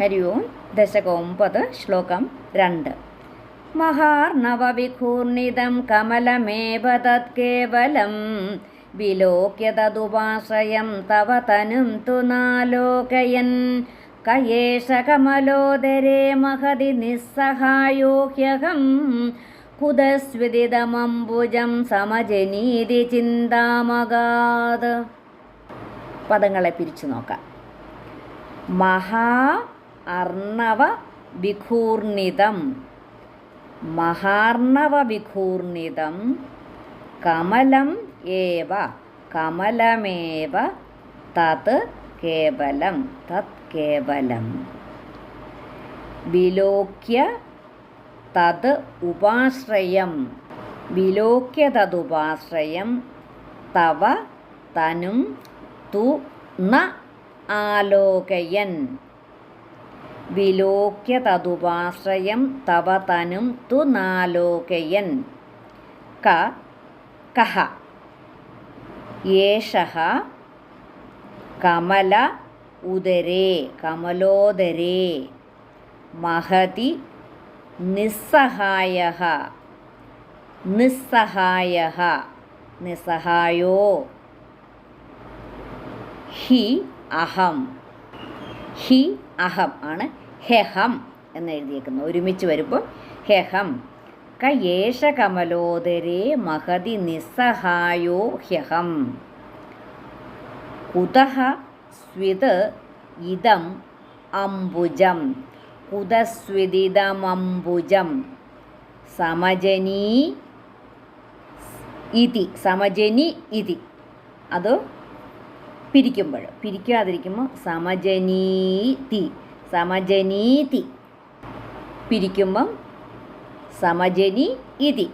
ഹരി ഓം ദശകം ഒമ്പത് ശ്ലോകം രണ്ട്। മഹാർണവവിഘൂർണിതം കമലമേവ തത്കേവലം വിലോക്യ തതുപാശ്രയം തവ തനും തു നാലോകയൻ കയേഷ കമലോദരേ മഹതി നിസ്സഹായോഹ്യഹം കുതസ്വിദിതമംബുജം സമജനീതി ചിന്താമകാത് പദങ്ങളെ പിരിച്ചു നോക്കാം. മഹാ അർണവ വിഘൂർണിതം. മഹാർണവ വിഘൂർണിതം. കമലം ഏവ. കമലമേവ. തത് കേവലം. തത് കേവലം. വിലോക്യ തത് ഉപാശ്രയം. വിലോക്യ തതുപാശ്രയം തവ തനും തു ന ആലോകയൻ. വിലോക്യ തതുപാശ്രയം തവ തനും തു നാലോകയൻ. ക കഹ. യേഷ കമല ഉദരേ കമലോദരേ. മഹതി നിസ്സഹായ നിസ്സഹായ നിസ്സഹായോ. ഹി അഹം. ഹി അഹം ആണ്. ഹെഹം എന്ന് എഴുതിയേക്കുന്നത്. ഒരുമിച്ച് വരുമ്പോൾ ഹെഹം കയേഷ കമലോദരേ മഹതി നിസ്സഹായോ ഹ്യഹം കുതഹ സ്വിത് ഇതം അംബുജം. കുതസ്വിദിതമംബുജം സമജനീ ഇതി. സമജനി ഇതി. അത് പിരിക്കുമ്പോൾ പിരിക്കാതിരിക്കുമ്പോൾ സമജനീതി സമജനീതി. പിരിക്കുമ്പം സമജനി ഇതി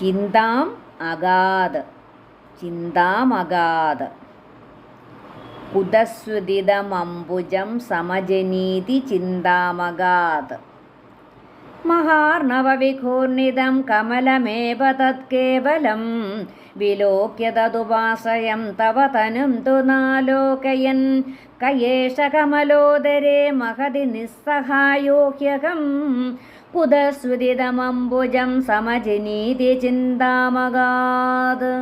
ചിന്താം അഗാത് ചിന്താം അഗാത് കുതസ്വദിതമംബുജം സമജനീതി ചിന്താമഗാത് മഹാർണവവിഘൂർണിതം കമലമേവ തത്കേവലം വിലോക്യ തതുപാശ്രയം തവ തനും തു നാലോകയൻ കയേഷ കമലോദരേ മഹതി നിസ്സഹായോഹ്യകം. കുതസ്വിതമംബുജം സമജനീതി ചിന്താമകാത്.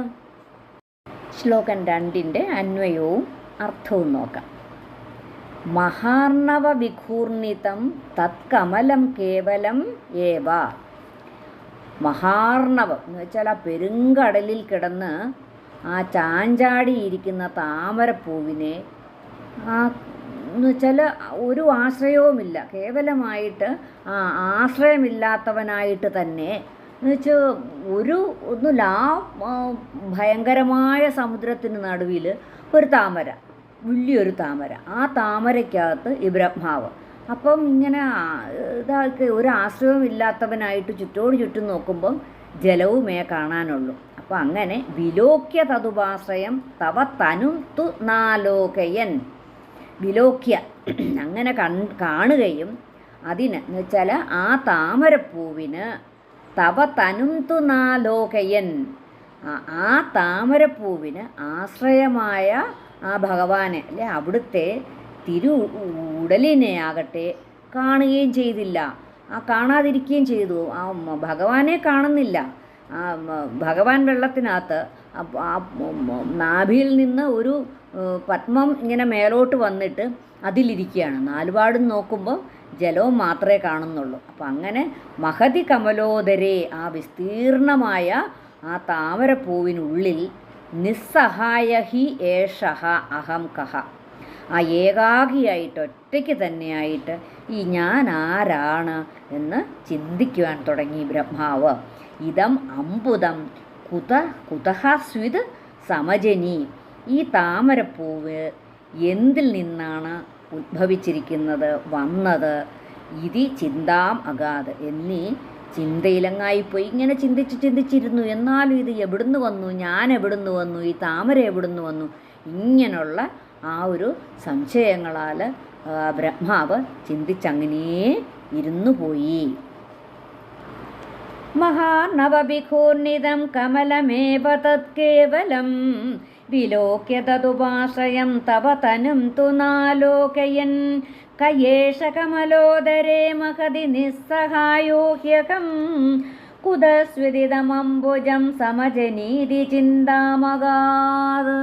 ശ്ലോകം രണ്ടിന്റെ അന്വയവും അർത്ഥവും നോക്കാം. മഹാർണവ വിഘൂർണിതം തത്കമലം കേവലം ഏവ മഹാർണവം. എന്ന് വെച്ചാൽ ആ പെരുങ്കടലിൽ കിടന്ന് ആ ചാഞ്ചാടിയിരിക്കുന്ന താമരപ്പൂവിനെ ആ എന്ന് വെച്ചാൽ ഒരു ആശ്രയവുമില്ല. കേവലമായിട്ട് ആ ആശ്രയമില്ലാത്തവനായിട്ട് തന്നെ എന്ന് ഒരു ഒന്നുമില്ല. ആ ഭയങ്കരമായ സമുദ്രത്തിന് നടുവിൽ ഒരു താമര വലിയൊരു താമര. ആ താമരയ്ക്കകത്ത് ഈ ബ്രഹ്മാവ്. അപ്പം ഇങ്ങനെ ഇതാൾക്ക് ഒരു ആശ്രയവും ഇല്ലാത്തവനായിട്ട് ചുറ്റോട് ചുറ്റും നോക്കുമ്പം ജലവുമേ കാണാനുള്ളൂ. അപ്പം അങ്ങനെ വിലോക്യ തതുപാശ്രയം തവ തനു തു നാലോകയൻ. വിലോക്യ അങ്ങനെ കൺ കാണുകയും അതിന് എന്ന് വെച്ചാൽ ആ താമരപ്പൂവിന് തവ തനും തു നാലോകയൻ ആ താമരപ്പൂവിന് ആശ്രയമായ ആ ഭഗവാനെ അല്ലെ അവിടുത്തെ തിരു ഉടലിനെ ആകട്ടെ കാണുകയും ചെയ്തില്ല. ആ കാണാതിരിക്കുകയും ചെയ്തു. ആ ഭഗവാനെ കാണുന്നില്ല. ആ ഭഗവാൻ വെള്ളത്തിനകത്ത് ആ നാഭിയിൽ നിന്ന് ഒരു പത്മം ഇങ്ങനെ മേലോട്ട് വന്നിട്ട് അതിലിരിക്കുകയാണ്. നാലുപാടും നോക്കുമ്പോൾ ജലവും മാത്രമേ കാണുന്നുള്ളൂ. അപ്പം അങ്ങനെ മഹതി കമലോദരേ ആ വിസ്തീർണമായ ആ താമരപ്പൂവിനുള്ളിൽ നിസ്സഹായ ഹി ഏഷഹ അഹം കഹ. ആ ഏകാഗിയായിട്ട് ഒറ്റയ്ക്ക് തന്നെയായിട്ട് ഈ ഞാൻ ആരാണ് എന്ന് ചിന്തിക്കുവാൻ തുടങ്ങി ബ്രഹ്മാവ്. ഇതം അമ്പുതം കുത കുതഹ സ്വിത് സമജനി. ഈ താമരപ്പൂവ് എന്തിൽ നിന്നാണ് ഉദ്ഭവിച്ചിരിക്കുന്നത് വന്നത്? ഇതി ചിന്താം അഗാത് എന്നീ ചിന്തയിലങ്ങായിപ്പോയി. ഇങ്ങനെ ചിന്തിച്ച് ചിന്തിച്ചിരുന്നു. എന്നാലും ഇത് എവിടുന്ന് വന്നു? ഞാൻ എവിടുന്ന് വന്നു? ഈ താമര എവിടുന്ന് വന്നു? ഇങ്ങനെയുള്ള ആ ഒരു സംശയങ്ങളാൽ ബ്രഹ്മാവ് ചിന്തിച്ചങ്ങനെ ഇരുന്നു പോയി. മഹാനവവിഘൂർണിതം കമലമേവ തത്കേവലം വിലോക്യ തതുപാശ്രയം തവ തനും തു നാലോകയൻ. കയേഷ കമലോദരേ മഹതി നിസ്സഹായോഹ്യകം കുതസ്വിദിതമംബുജം സമജനീതി ചിന്താമകാത്.